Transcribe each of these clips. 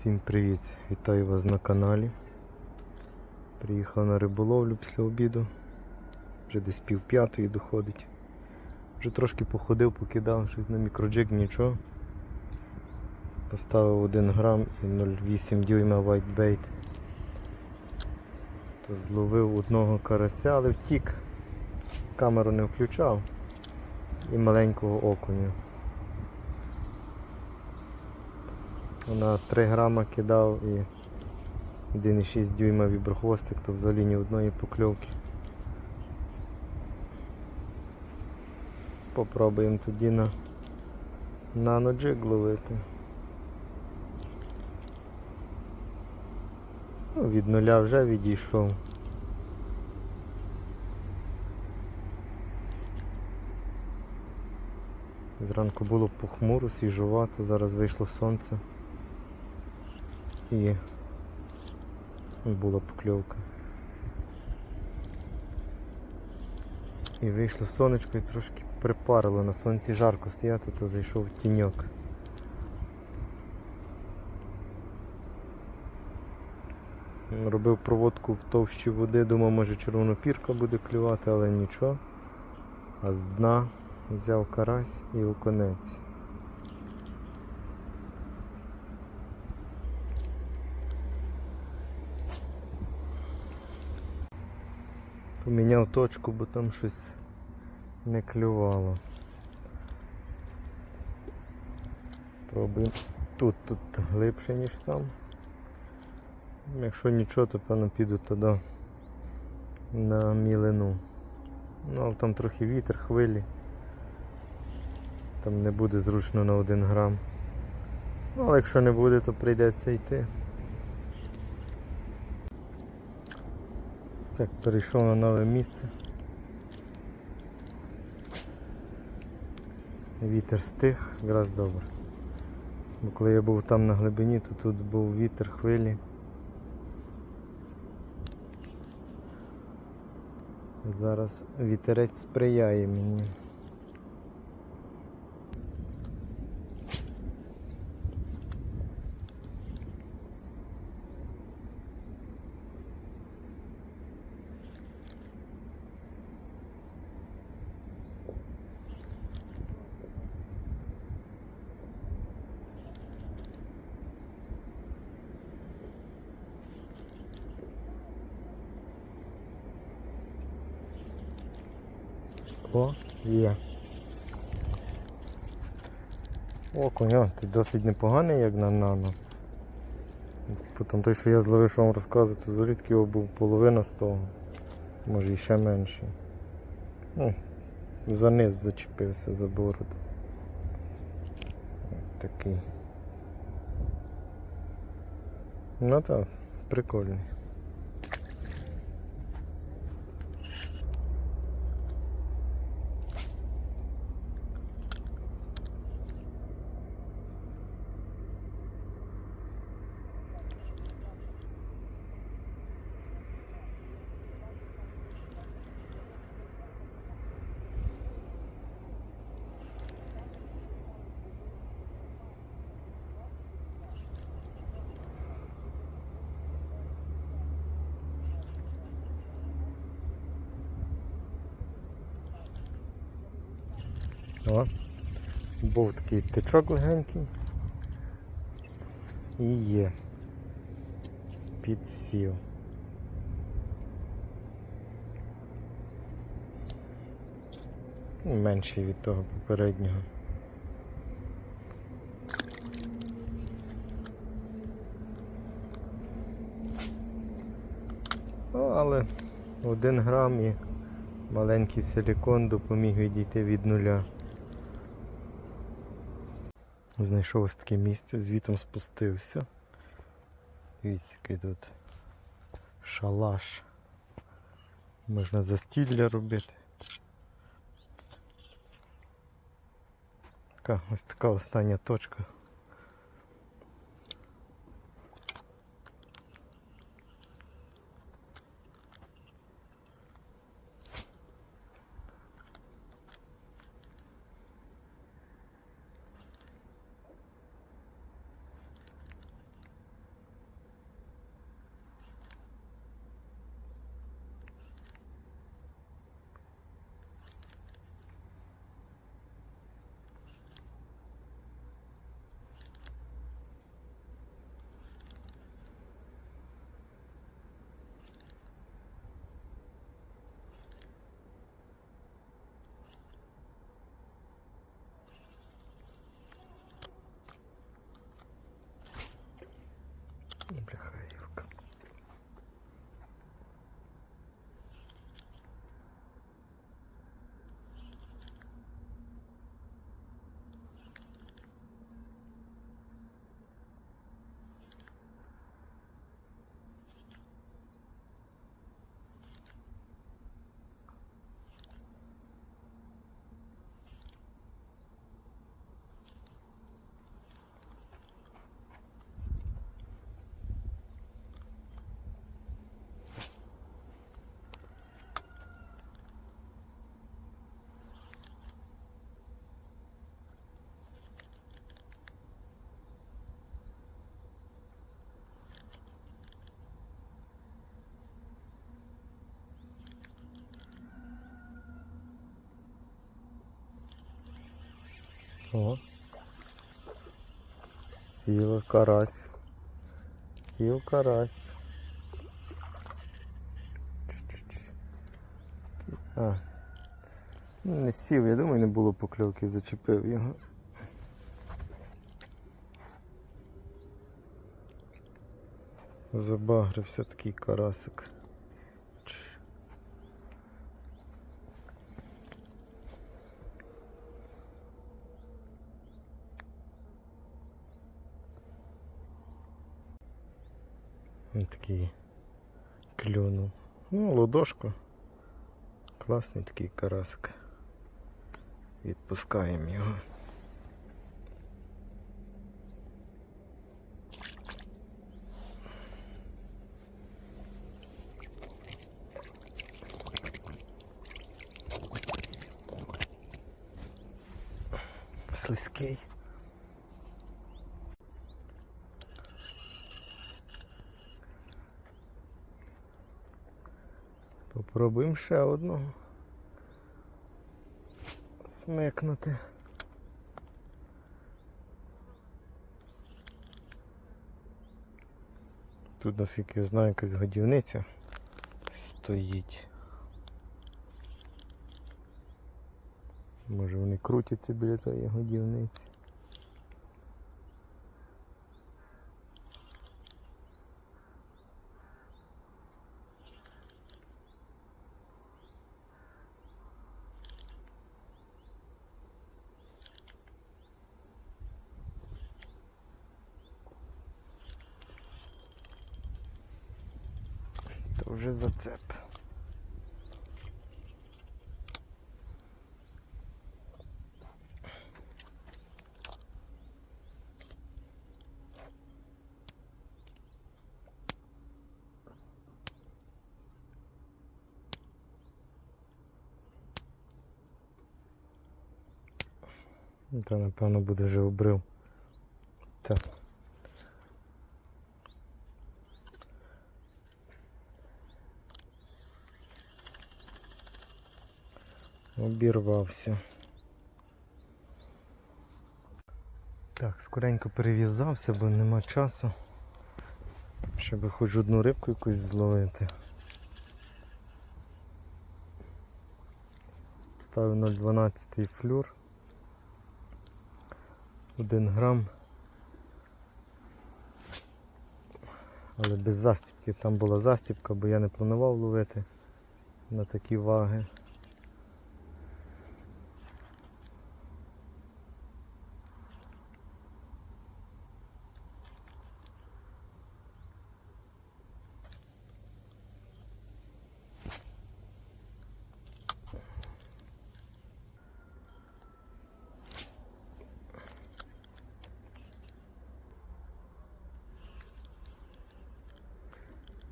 Всім привіт! Вітаю вас на каналі. Приїхав на риболовлю після обіду. Вже десь пів п'ятої доходить. Вже трошки походив, покидав щось на мікроджиг, нічого. Поставив 1 грам і 0,8 дюйма whitebait. Зловив одного карася, але втік. Камеру не включав. І маленького окуня. На 3 грама кидав і 1,6 дюйма віброхвостик, то взагалі ні одної покльовки. Попробуємо тоді на наноджиг ловити. Ну, від нуля вже відійшов. Зранку було похмуро, свіжувато, зараз вийшло сонце. І була покльовка. І вийшло сонечко і трошки припарило. На сонці жарко стояти, то зайшов тіньок. Робив проводку в товщі води, думав, може червонопірка буде клювати, але нічого. А з дна взяв карась і оконець. Поміняв точку, бо там щось не клювало. Пробуємо. Тут, тут глибше, ніж там. Якщо нічого, то певно піду туди на мілину. Ну, але там трохи вітер, хвилі. Там не буде зручно на 1 грам. Ну, але якщо не буде, то прийдеться йти. Так, перейшов на нове місце. Вітер стих, якраз добре. Бо коли я був там на глибині, то тут був вітер, хвилі. Зараз вітерець сприяє мені. О, є. О, ти досить непоганий, як на нано. Потім той, що я зловив, що вам то взагалі такий був половина з того. Може і ще менше. Ну, за низ зачепився за бороду. Такий. Ну так, прикольний. О, був такий тичок легенький. І є. Підсів. Менший від того попереднього. Ну, але один грам і маленький силікон допоміг відійти від нуля. Знайшов ось таке місце, звітом спустився. Дивіться, який тут шалаш. Можна застілля робити. Така, ось така остання точка. О. Сіла карась. Сів карась. Чш-чш-чш. А. Не сів, я думаю, не було покльовки, зачепив його. Забагрився такий карасик. Він такий клюнув. Ну, ладошку. Класний такий карасик. Відпускаємо його. Слизький. Попробуємо ще одного. Смикнути. Тут, наскільки я знаю, якась годівниця стоїть. Може вони крутяться біля тої годівниці. То вже зацеп. Та напевно буде вже обрив. Так. Обірвався. Так, скоренько перев'язався, бо нема часу. Щоб хоч одну рибку якусь зловити. Ставив 0,12 флюр. 1 грам. Але без застіпки. Там була застіпка, бо я не планував ловити на такі ваги.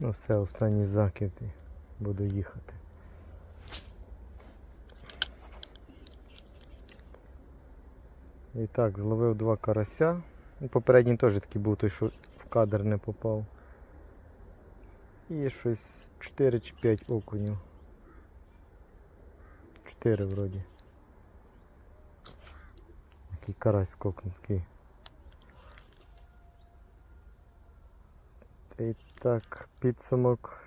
Ну все, останній закид і буду їхати. І так, зловив два карася. Попередній теж такий був той, що в кадр не попав. І щось 4 чи 5 окунів. 4 вроді. Такий карась скокнув такий. І так, підсумок.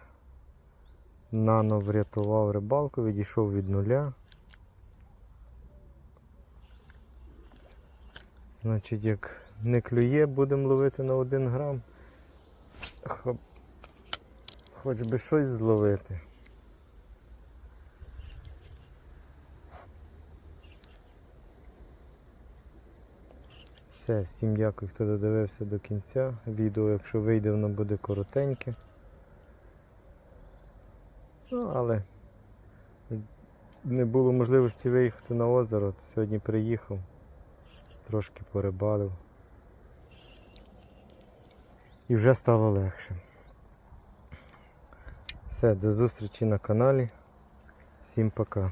Нано врятував рибалку, відійшов від нуля. Значить, як не клює, будемо ловити на 1 грам. Хоч би щось зловити. Все, всім дякую, хто додивився до кінця. Відео, якщо вийде, воно буде коротеньке. Ну, але не було можливості виїхати на озеро, сьогодні приїхав, трошки порибалив. І вже стало легше. Все, до зустрічі на каналі. Всім пока.